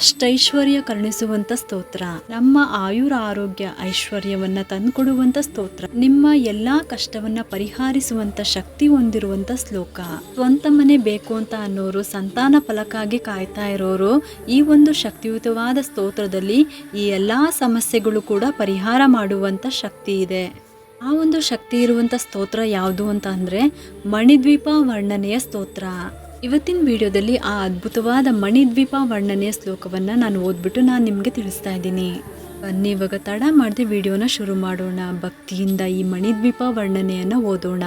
ಅಷ್ಟೈಶ್ವರ್ಯ ಕರುಣಿಸುವಂತ ಸ್ತೋತ್ರ. ನಮ್ಮ ಆಯುರ ಆರೋಗ್ಯ ಐಶ್ವರ್ಯವನ್ನ ತಂದುಕೊಡುವಂತ ಸ್ತೋತ್ರ. ನಿಮ್ಮ ಎಲ್ಲಾ ಕಷ್ಟವನ್ನ ಪರಿಹರಿಸುವಂತ ಶಕ್ತಿ ಹೊಂದಿರುವಂತ ಶ್ಲೋಕ. ಸ್ವಂತ ಮನೆ ಬೇಕು ಅಂತ ಅನ್ನೋರು ಸಂತಾನ ಫಲಕ್ಕಾಗಿ ಕಾಯ್ತಾ ಇರೋರು ಈ ಒಂದು ಶಕ್ತಿಯುತವಾದ ಸ್ತೋತ್ರದಲ್ಲಿ ಈ ಎಲ್ಲಾ ಸಮಸ್ಯೆಗಳು ಕೂಡ ಪರಿಹಾರ ಮಾಡುವಂತ ಶಕ್ತಿ ಇದೆ. ಆ ಒಂದು ಶಕ್ತಿ ಇರುವಂತ ಸ್ತೋತ್ರ ಯಾವುದು ಅಂತ ಅಂದ್ರೆ ಮಣಿದ್ವೀಪ ವರ್ಣನೆಯ ಸ್ತೋತ್ರ. ಇವತ್ತಿನ ವಿಡಿಯೋದಲ್ಲಿ ಆ ಅದ್ಭುತವಾದ ಮಣಿದ್ವೀಪ ವರ್ಣನೆಯ ಶ್ಲೋಕವನ್ನು ನಾನು ಓದ್ಬಿಟ್ಟು ನಾನು ನಿಮಗೆ ತಿಳಿಸ್ತಾ ಇದ್ದೀನಿ. ಬನ್ನಿ, ಇವಾಗ ತಡ ಮಾಡದೆ ವಿಡಿಯೋನ ಶುರು ಮಾಡೋಣ. ಭಕ್ತಿಯಿಂದ ಈ ಮಣಿದ್ವೀಪ ವರ್ಣನೆಯನ್ನು ಓದೋಣ.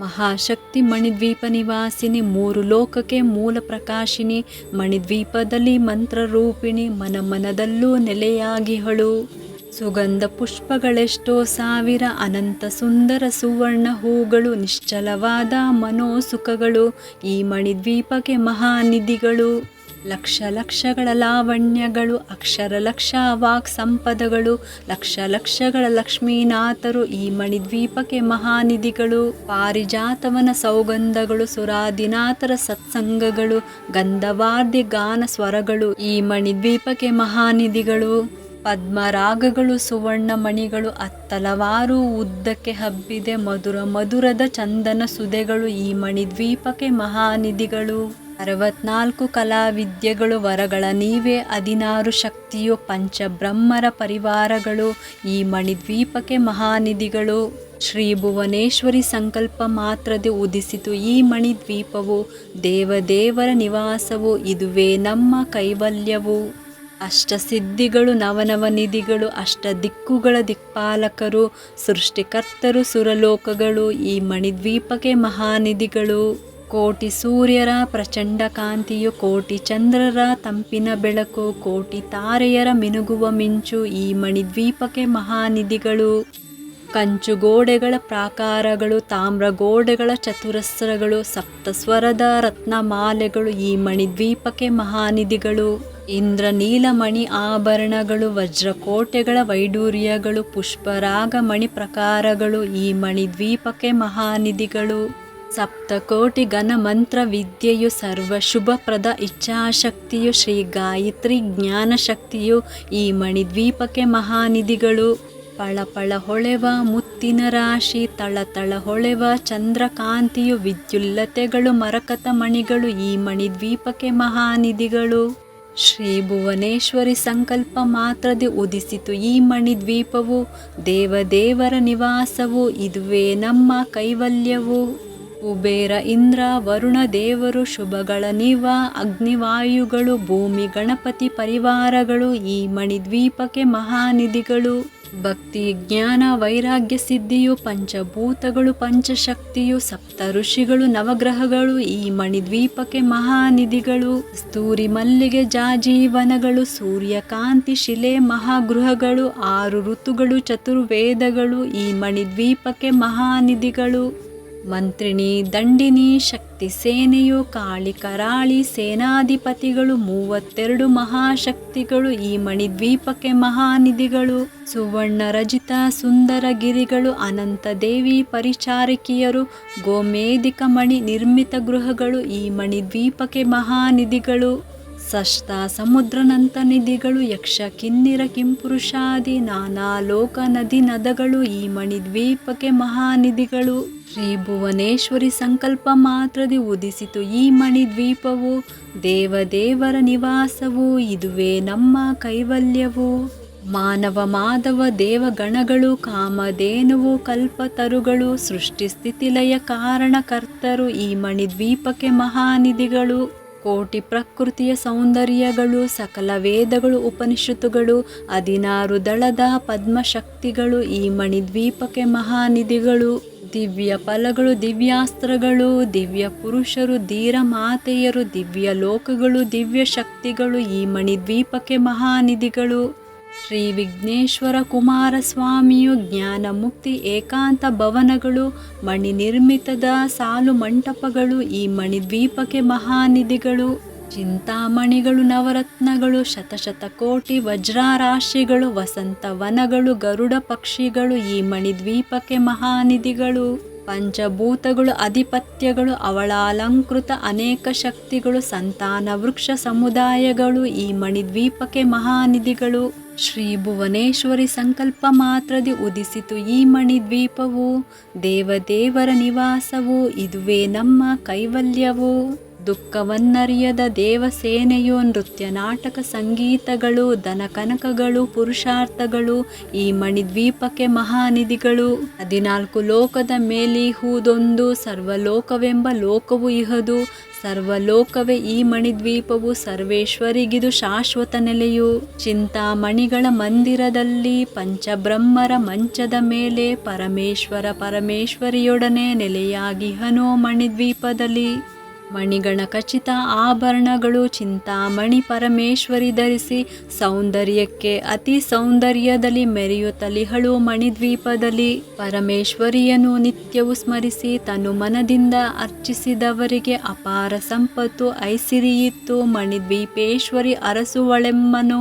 ಮಹಾಶಕ್ತಿ ಮಣಿದ್ವೀಪ ನಿವಾಸಿನಿ, ಮೂರು ಲೋಕಕ್ಕೆ ಮೂಲ ಪ್ರಕಾಶಿನಿ, ಮಣಿದ್ವೀಪದಲ್ಲಿ ಮಂತ್ರರೂಪಿಣಿ ಮನ ಮನದಲ್ಲೂ ನೆಲೆಯಾಗಿಹಳು ಸುಗಂಧ ಪುಷ್ಪಗಳೆಷ್ಟೋ ಸಾವಿರ ಅನಂತ ಸುಂದರ ಸುವರ್ಣ ಹೂಗಳು, ನಿಶ್ಚಲವಾದ ಮನೋಸುಖಗಳು, ಈ ಮಣಿದ್ವೀಪಕ್ಕೆ ಮಹಾನಿಧಿಗಳು. ಲಕ್ಷ ಲಕ್ಷಗಳ ಲಾವಣ್ಯಗಳು, ಅಕ್ಷರ ಲಕ್ಷ ವಾಕ್ ಸಂಪದಗಳು, ಲಕ್ಷ ಲಕ್ಷಗಳ ಲಕ್ಷ್ಮೀನಾಥರು ಈ ಮಣಿದ್ವೀಪಕ್ಕೆ ಮಹಾನಿಧಿಗಳು. ಪಾರಿಜಾತವನ ಸೌಗಂಧಗಳು, ಸುರಾದಿನಾಥರ ಸತ್ಸಂಗಗಳು, ಗಂಧವಾದ್ಯ ಗಾನ ಸ್ವರಗಳು ಈ ಮಣಿದ್ವೀಪಕ್ಕೆ ಮಹಾನಿಧಿಗಳು. ಪದ್ಮರಾಗಗಳು ಸುವರ್ಣ ಮಣಿಗಳು ಅತ್ತಲವಾರು ಉದ್ದಕ್ಕೆ ಹಬ್ಬಿದೆ ಮಧುರ, ಮಧುರದ ಚಂದನ ಸುದೆಗಳು, ಈ ಮಣಿದ್ವೀಪಕ್ಕೆ ಮಹಾನಿಧಿಗಳು. ಅರವತ್ನಾಲ್ಕು ಕಲಾವಿದ್ಯೆಗಳು, ವರಗಳ ನೀವೇ ಹದಿನಾರು ಶಕ್ತಿಯು, ಪಂಚಬ್ರಹ್ಮರ ಪರಿವಾರಗಳು, ಈ ಮಣಿದ್ವೀಪಕ್ಕೆ ಮಹಾನಿಧಿಗಳು. ಶ್ರೀ ಭುವನೇಶ್ವರಿ ಸಂಕಲ್ಪ ಮಾತ್ರದೆ ಉದಿಸಿತು ಈ ಮಣಿದ್ವೀಪವು ದೇವದೇವರ ನಿವಾಸವು, ಇದುವೇ ನಮ್ಮ ಕೈವಲ್ಯವು. ಅಷ್ಟಸಿದ್ಧಿಗಳು ನವನವ ನಿಧಿಗಳು, ಅಷ್ಟ ದಿಕ್ಕುಗಳ ದಿಕ್ಪಾಲಕರು, ಸೃಷ್ಟಿಕರ್ತರು, ಸುರಲೋಕಗಳು, ಈ ಮಣಿದ್ವೀಪಕ್ಕೆ ಮಹಾನಿಧಿಗಳು. ಕೋಟಿ ಸೂರ್ಯರ ಪ್ರಚಂಡ ಕಾಂತಿಯು ಕೋಟಿ ಚಂದ್ರರ ತಂಪಿನ ಬೆಳಕು, ಕೋಟಿ ತಾರೆಯರ ಮಿನುಗುವ ಮಿಂಚು ಈ ಮಣಿದ್ವೀಪಕ್ಕೆ ಮಹಾನಿಧಿಗಳು. ಕಂಚು ಗೋಡೆಗಳ ಪ್ರಾಕಾರಗಳು ತಾಮ್ರ ಗೋಡೆಗಳ ಚತುರಸ್ರಗಳು, ಸಪ್ತಸ್ವರದ ರತ್ನಮಾಲೆಗಳು, ಈ ಮಣಿದ್ವೀಪಕ್ಕೆ ಮಹಾನಿಧಿಗಳು ಇಂದ್ರ ನೀಲಮಣಿ ಆಭರಣಗಳು, ವಜ್ರಕೋಟೆಗಳ ವೈಡೂರ್ಯಗಳು ಪುಷ್ಪರಾಗ ಮಣಿ ಪ್ರಕಾರಗಳು, ಈ ಮಣಿದ್ವೀಪಕ್ಕೆ ಮಹಾನಿಧಿಗಳು. ಸಪ್ತಕೋಟಿ ಘನ ಮಂತ್ರ ವಿದ್ಯೆಯು ಸರ್ವ ಶುಭಪ್ರದ ಇಚ್ಛಾಶಕ್ತಿಯು, ಶ್ರೀ ಗಾಯತ್ರಿ ಜ್ಞಾನ ಶಕ್ತಿಯು ಈ ಮಣಿದ್ವೀಪಕ್ಕೆ ಮಹಾನಿಧಿಗಳು. ಪಳಪಳ ಹೊಳೆವ ಮುತ್ತಿನ ರಾಶಿ ತಳ ಹೊಳೆವ ಚಂದ್ರಕಾಂತಿಯು ವಿದ್ಯುಲ್ಲತೆಗಳು, ಮರಕತ ಮಣಿಗಳು, ಈ ಮಣಿ ದ್ವೀಪಕ್ಕೆ ಮಹಾನಿಧಿಗಳು. ಶ್ರೀ ಭುವನೇಶ್ವರಿ ಸಂಕಲ್ಪ ಮಾತ್ರದೆ ಉದಿಸಿತು ಈ ಮಣಿ ದ್ವೀಪವು. ದೇವದೇವರ ನಿವಾಸವು, ಇದುವೇ ನಮ್ಮ ಕೈವಲ್ಯವು. ಕುಬೇರ ಇಂದ್ರ, ವರುಣ ದೇವರು, ಶುಭಗಳ ನಿವ, ಅಗ್ನಿವಾಯುಗಳು, ಭೂಮಿ, ಗಣಪತಿ ಪರಿವಾರಗಳು, ಈ ಮಣಿ ದ್ವೀಪಕ್ಕೆ ಮಹಾನಿಧಿಗಳು. ಭಕ್ತಿ, ಜ್ಞಾನ, ವೈರಾಗ್ಯ ಸಿದ್ಧಿಯು ಪಂಚಭೂತಗಳು, ಪಂಚಶಕ್ತಿಯು ಸಪ್ತ ಋಷಿಗಳು, ನವಗ್ರಹಗಳು, ಈ ಮಣಿದ್ವೀಪಕ್ಕೆ ಮಹಾನಿಧಿಗಳು ಸ್ತೂರಿ ಮಲ್ಲಿಗೆ ಜಾಜೀವನಗಳು, ಸೂರ್ಯಕಾಂತಿ, ಶಿಲೆ, ಮಹಾಗೃಹಗಳು, ಆರು ಋತುಗಳು, ಚತುರ್ವೇದಗಳು, ಈ ಮಣಿದ್ವೀಪಕ್ಕೆ ಮಹಾನಿಧಿಗಳು. ಮಂತ್ರಿಣಿ ದಂಡಿನಿ ಶಕ್ತಿ ಸೇನೆಯು, ಕಾಳಿ ಕರಾಳಿ ಸೇನಾಧಿಪತಿಗಳು, ಮೂವತ್ತೆರಡು ಮಹಾಶಕ್ತಿಗಳು, ಈ ಮಣಿದ್ವೀಪಕ್ಕೆ ಮಹಾನಿಧಿಗಳು, ಸುವರ್ಣ ರಜಿತ ಸುಂದರ ಗಿರಿಗಳು ಅನಂತ ದೇವಿ ಪರಿಚಾರಕಿಯರು, ಗೋಮೇಧಿಕ ಮಣಿ ನಿರ್ಮಿತ ಗೃಹಗಳು, ಈ ಮಣಿದ್ವೀಪಕ್ಕೆ ಮಹಾನಿಧಿಗಳು, ಸಷ್ಟ ಸಮುದ್ರನಂತ ನಿಧಿಗಳು, ಯಕ್ಷ ಕಿನ್ನಿರ ಕಿಂಪುರುಷಾದಿ, ನಾನಾ ಲೋಕ ನದಿ ನದಗಳು, ಈ ಮಣಿದ್ವೀಪಕ್ಕೆ ಮಹಾನಿಧಿಗಳು. ಶ್ರೀ ಭುವನೇಶ್ವರಿ ಸಂಕಲ್ಪ ಮಾತ್ರದಿ ಉದಿಸಿತು ಈ ಮಣಿದ್ವೀಪವು. ದೇವದೇವರ ನಿವಾಸವು, ಇದುವೇ ನಮ್ಮ ಕೈವಲ್ಯವು. ಮಾನವ ಮಾಧವ ದೇವಗಣಗಳು, ಕಾಮಧೇನುವು, ಕಲ್ಪತರುಗಳು ಸೃಷ್ಟಿ ಸ್ಥಿತಿಲಯ ಕಾರಣಕರ್ತರು ಈ ಮಣಿದ್ವೀಪಕ್ಕೆ ಮಹಾನಿಧಿಗಳು. ಕೋಟಿ ಪ್ರಕೃತಿಯ ಸೌಂದರ್ಯಗಳು, ಸಕಲ ವೇದಗಳು, ಉಪನಿಷತ್ತುಗಳು, ಹದಿನಾರು ದಳದ ಪದ್ಮಶಕ್ತಿಗಳು ಈ ಮಣಿದ್ವೀಪಕ್ಕೆ ಮಹಾನಿಧಿಗಳು. ದಿವ್ಯ ಫಲಗಳು, ದಿವ್ಯಾಸ್ತ್ರಗಳು, ದಿವ್ಯ ಪುರುಷರು, ಧೀರ ಮಾತೆಯರು, ದಿವ್ಯ ಲೋಕಗಳು, ದಿವ್ಯ ಶಕ್ತಿಗಳು, ಈ ಮಣಿದ್ವೀಪಕ್ಕೆ ಮಹಾನಿಧಿಗಳು. ಶ್ರೀ ವಿಘ್ನೇಶ್ವರ ಕುಮಾರಸ್ವಾಮಿಯು ಜ್ಞಾನ ಮುಕ್ತಿ ಏಕಾಂತ ಭವನಗಳು ಮಣಿ ನಿರ್ಮಿತದ ಸಾಲು ಮಂಟಪಗಳು, ಈ ಮಣಿದ್ವೀಪಕ್ಕೆ ಮಹಾನಿಧಿಗಳು. ಚಿಂತಾಮಣಿಗಳು, ನವರತ್ನಗಳು ಶತಶತ ಕೋಟಿ ವಜ್ರಾರಾಶಿಗಳು ವಸಂತ ವನಗಳು ಗರುಡ ಪಕ್ಷಿಗಳು ಈ ಮಣಿದ್ವೀಪಕ್ಕೆ ಮಹಾನಿಧಿಗಳು, ಪಂಚಭೂತಗಳು, ಅಧಿಪತ್ಯಗಳು ಅವಳ ಅಲಂಕೃತ ಅನೇಕ ಶಕ್ತಿಗಳು, ಸಂತಾನ ವೃಕ್ಷ ಸಮುದಾಯಗಳು ಈ ಮಣಿದ್ವೀಪಕ್ಕೆ ಮಹಾನಿಧಿಗಳು ಶ್ರೀ ಭುವನೇಶ್ವರಿ ಸಂಕಲ್ಪ ಮಾತ್ರದಿ ಉದಿಸಿತು ಈ ಮಣಿದ್ವೀಪವು ದೇವದೇವರ ನಿವಾಸವು, ಇದುವೇ ನಮ್ಮ ಕೈವಲ್ಯವು. ದುಃಖವನ್ನರಿಯದ ದೇವಸೇನೆಯು ನೃತ್ಯ ನಾಟಕ ಸಂಗೀತಗಳು ದನಕನಕಗಳು ಪುರುಷಾರ್ಥಗಳು, ಈ ಮಣಿದ್ವೀಪಕ್ಕೆ ಮಹಾನಿಧಿಗಳು. ಹದಿನಾಲ್ಕು ಲೋಕದ ಮೇಲಿಹುದೊಂದು ಸರ್ವಲೋಕವೆಂಬ ಲೋಕವು ಇಹದು. ಸರ್ವಲೋಕವೇ ಈ ಮಣಿದ್ವೀಪವು ಸರ್ವೇಶ್ವರಿಗಿದು ಶಾಶ್ವತ ನೆಲೆಯು. ಚಿಂತಾಮಣಿಗಳ ಮಂದಿರದಲ್ಲಿ ಪಂಚಬ್ರಹ್ಮರ ಮಂಚದ ಮೇಲೆ ಪರಮೇಶ್ವರ ಪರಮೇಶ್ವರಿಯೊಡನೆ ನೆಲೆಯಾಗಿಹನೋ ಮಣಿದ್ವೀಪದಲ್ಲಿ. ಮಣಿಗಣ ಖಚಿತ ಆಭರಣಗಳು ಚಿಂತಾಮಣಿ ಪರಮೇಶ್ವರಿ ಧರಿಸಿ ಸೌಂದರ್ಯಕ್ಕೆ ಅತಿ ಸೌಂದರ್ಯದಲ್ಲಿ ಮೆರೆಯುತ್ತಲಿಹಳು ಮಣಿದ್ವೀಪದಲ್ಲಿ ಪರಮೇಶ್ವರಿಯನ್ನು ನಿತ್ಯವೂ ಸ್ಮರಿಸಿ ತನು ಮನದಿಂದ ಅರ್ಚಿಸಿದವರಿಗೆ ಅಪಾರ ಸಂಪತ್ತು ಐಸಿರಿಯಿತ್ತು ಮಣಿದ್ವೀಪೇಶ್ವರಿ ಅರಸುವಳೆಮ್ಮನು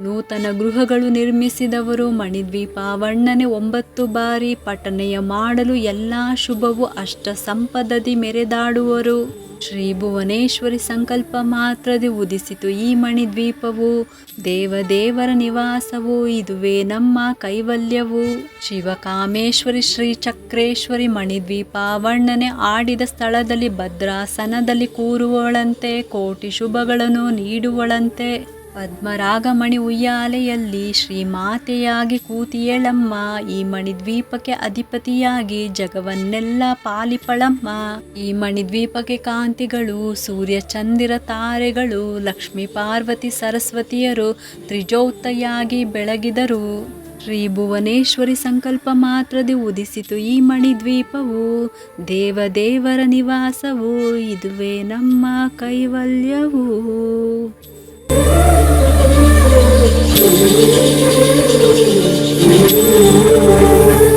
ನೂತನ ಗೃಹಗಳು ನಿರ್ಮಿಸಿದವರು ಮಣಿದ್ವೀಪಾವಣ್ಣನೆ ಒಂಬತ್ತು ಬಾರಿ ಪಠನೆಯ ಮಾಡಲು ಎಲ್ಲ ಶುಭವು ಅಷ್ಟ ಸಂಪದದಿ ಮೆರೆದಾಡುವರು. ಶ್ರೀ ಭುವನೇಶ್ವರಿ ಸಂಕಲ್ಪ ಮಾತ್ರದಿ ಉದಿಸಿತು ಈ ಮಣಿದ್ವೀಪವು. ದೇವದೇವರ ನಿವಾಸವು ಇದುವೇ ನಮ್ಮ ಕೈವಲ್ಯವು. ಶಿವಕಾಮೇಶ್ವರಿ ಶ್ರೀ ಚಕ್ರೇಶ್ವರಿ ಮಣಿದ್ವೀಪಾವಣ್ಣನೆ ಆಡಿದ ಸ್ಥಳದಲ್ಲಿ ಭದ್ರಾಸನದಲ್ಲಿ ಕೂರುವಳಂತೆ ಕೋಟಿ ಶುಭಗಳನ್ನು ನೀಡುವಳಂತೆ. ಪದ್ಮರಾಗಮಣಿ ಉಯ್ಯಾಲೆಯಲ್ಲಿ ಶ್ರೀಮಾತೆಯಾಗಿ ಕೂತಿಯೇಳಮ್ಮ, ಈ ಮಣಿದ್ವೀಪಕ್ಕೆ ಅಧಿಪತಿಯಾಗಿ ಜಗವನ್ನೆಲ್ಲ ಪಾಲಿಪಳಮ್ಮ. ಈ ಮಣಿದ್ವೀಪಕ್ಕೆ ಕಾಂತಿಗಳು ಸೂರ್ಯ ಚಂದಿರ ತಾರೆಗಳು, ಲಕ್ಷ್ಮೀ ಪಾರ್ವತಿ ಸರಸ್ವತಿಯರು ತ್ರಿಜೋತ್ತಯಾಗಿ ಬೆಳಗಿದರು. ಶ್ರೀ ಭುವನೇಶ್ವರಿ ಸಂಕಲ್ಪ ಮಾತ್ರದಿ ಉದಿಸಿತು ಈ ಮಣಿದ್ವೀಪವು. ದೇವದೇವರ ನಿವಾಸವು, ಇದುವೇ ನಮ್ಮ ಕೈವಲ್ಯವು. Thank you.